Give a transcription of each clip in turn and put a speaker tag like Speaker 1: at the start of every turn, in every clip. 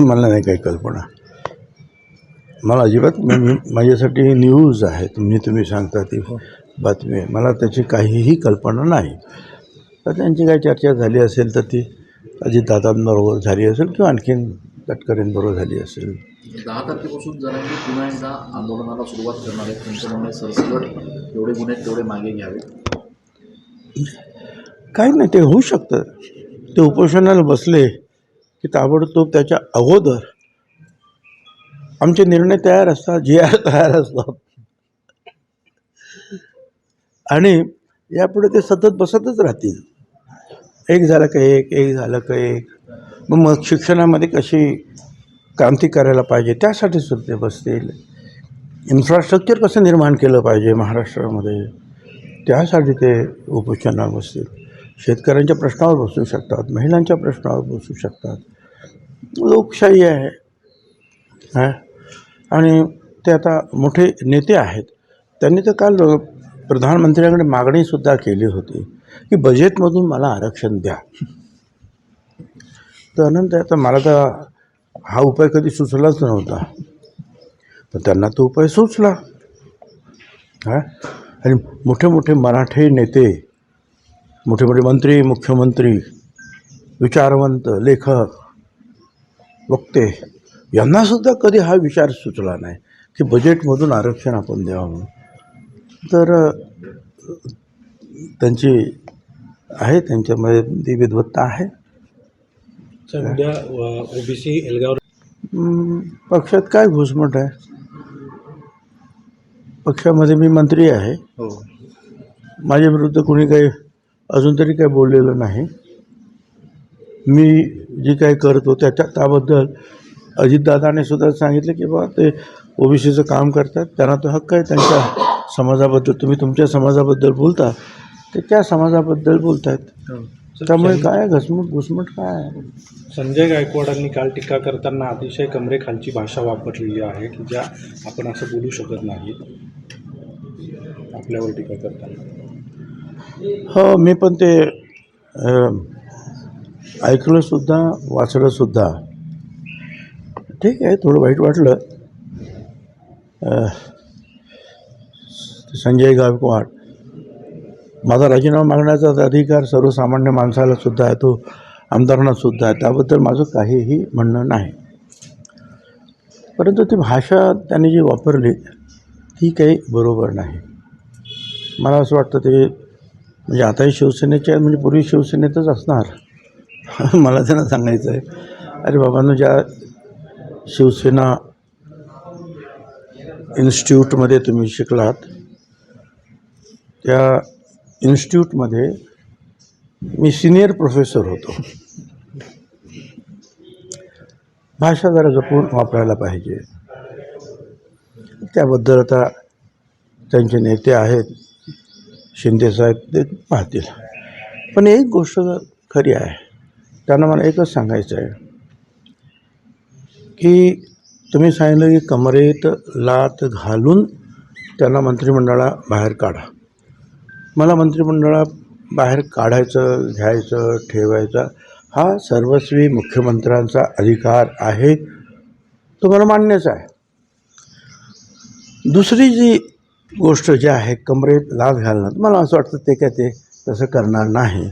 Speaker 1: मला नाही काही कल्पना. मला अजिबात माझ्यासाठी न्यूज आहे तुम्ही तुम्ही सांगता ती बातमी आहे. मला त्याची काहीही कल्पना नाही. तर त्यांची काही चर्चा झाली असेल तर ती अजितदादांबरोबर झाली असेल किंवा आणखीन तटकरेंबरोबर झाली असेल.
Speaker 2: दहा तारखेपासून पुन्हा एकदा आंदोलनाला सुरुवात करणार त्यांचं म्हणणं आहे, सरसकट जेवढे गुन्हे तेवढे मागे घ्यावे.
Speaker 1: काही नाही ते होऊ शकतं. ते उपोषणाला बसले की ताबडतोब त्याच्या अगोदर आमचे निर्णय तयार असतात जी आर तयार असतात आणि यापुढे ते सतत बसतच राहतील. एक झालं का एक एक झालं का एक. मग मग शिक्षणामध्ये कशी क्रांती करायला पाहिजे त्यासाठी सुद्धा ते बसतील. इन्फ्रास्ट्रक्चर कसं निर्माण केलं पाहिजे महाराष्ट्रामध्ये त्यासाठी ते उपोषणावर बसतील. शेतकऱ्यांच्या प्रश्नावर बसू शकतात महिलांच्या प्रश्नावर बसू शकतात. लोकशाही आहे. हां? आणि ते आता मोठे नेते आहेत. त्यांनी तर काल प्रधानमंत्र्यांकडे मागणीसुद्धा केली होती की बजेटमधून मला आरक्षण द्या. तर अनंत आता मला तर हा उपाय कधी सुचलाच नव्हता. पण त्यांना तो उपाय सुचला. हां? आणि मोठे मोठे मराठी नेते मोठे मोठे मंत्री मुख्यमंत्री विचारवंत लेखक वक्ते यांनासुद्धा कधी हा विचार सुचला नाही की बजेटमधून आरक्षण आपण द्यावं म्हणून. तर त्यांची आहे त्यांच्यामध्ये ती विद्वत्ता आहे.
Speaker 3: उद्या ओबीसी एल्गाव
Speaker 1: पक्षात काय घुसमट आहे? पक्षामध्ये मी मंत्री आहे.
Speaker 3: हो.
Speaker 1: माझ्या विरुद्ध कोणी काही अजून तरी काही बोललेलं नाही. मी जे काही करतो त्याच्या त्याबद्दल अजितदादाने सुद्धा सांगितलं की बा ते ओबीसीचं काम करतात त्यांना तो हक्क आहे त्यांच्या समाजाबद्दल तुम्ही तुमच्या समाजाबद्दल बोलता ते त्या समाजाबद्दल बोलतायत. त्यामुळे काय घसमट घुसमट काय
Speaker 3: संजय गायकवाडांनी काल टीका करताना अतिशय कमरेखालची भाषा वापरलेली आहे की ज्या आपण असं बोलू शकत नाही आपल्यावर टीका करताना.
Speaker 1: हो मी पण ते ऐकलंसुद्धा वाचलंसुद्धा. ठीक आहे थोडं वाईट वाटलं. संजय गायकवाड. माझा राजीनामा मागण्याचा अधिकार सर्वसामान्य माणसाला सुद्धा आहे तो आमदारांना सुद्धा आहे. त्याबद्दल माझं काहीही म्हणणं नाही. परंतु ती भाषा त्यांनी जी वापरली ती काही बरोबर नाही. मला असं वाटतं ते म्हणजे आताही शिवसेनेचे आहे म्हणजे पूर्वी शिवसेनेतच असणार. मला त्यांना सांगायचं आहे. अरे बाबांनो ज्या शिवसेना इन्स्टिट्यूटमध्ये तुम्ही शिकलात त्या इन्स्टिट्यूटमध्ये मी सिनियर प्रोफेसर होतो. भाषा जरा जपून वापरायला पाहिजे. त्याबद्दल आता त्यांचे नेते आहेत. शिंदेसाहेब ते पाहतील. पण एक गोष्ट खरी आहे. त्यांना मला एकच सांगायचं आहे. की तुम्ही सांगितलं की कमरेत लात घालून त्यांना मंत्रिमंडळा बाहेर काढा. मला मंत्रिमंडळा बाहेर काढायचं घ्यायचं ठेवायचं हा सर्वस्वी मुख्यमंत्र्यांचा अधिकार आहे तो मला मान्यच आहे. दुसरी जी गोष्ट जी आहे कमरेत लाद घालणं मला असं वाटतं ते काय ते तसं करणार नाही.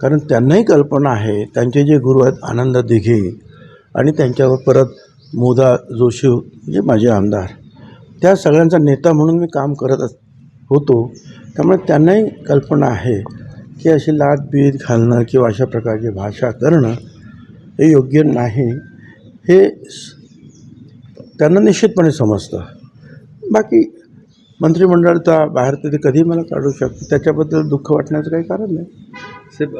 Speaker 1: कारण त्यांनाही कल्पना आहे त्यांचे जे गुरु आहेत आनंद दिघे आणि त्यांच्यावर परत मोदा जोशी जे माझे आमदार त्या सगळ्यांचा नेता म्हणून मी काम करत अस होतो. त्यामुळे त्यांनाही कल्पना आहे की अशी लाद बीद घालणं किंवा अशा प्रकारची भाषा करणं हे योग्य नाही. हे त्यांना निश्चितपणे समजतं. बाकी मंत्रिमंडळाचा बाहेर तर ते कधी मला काढू शकतं? त्याच्याबद्दल दुःख वाटण्याचं काही कारण नाही.
Speaker 4: साहेब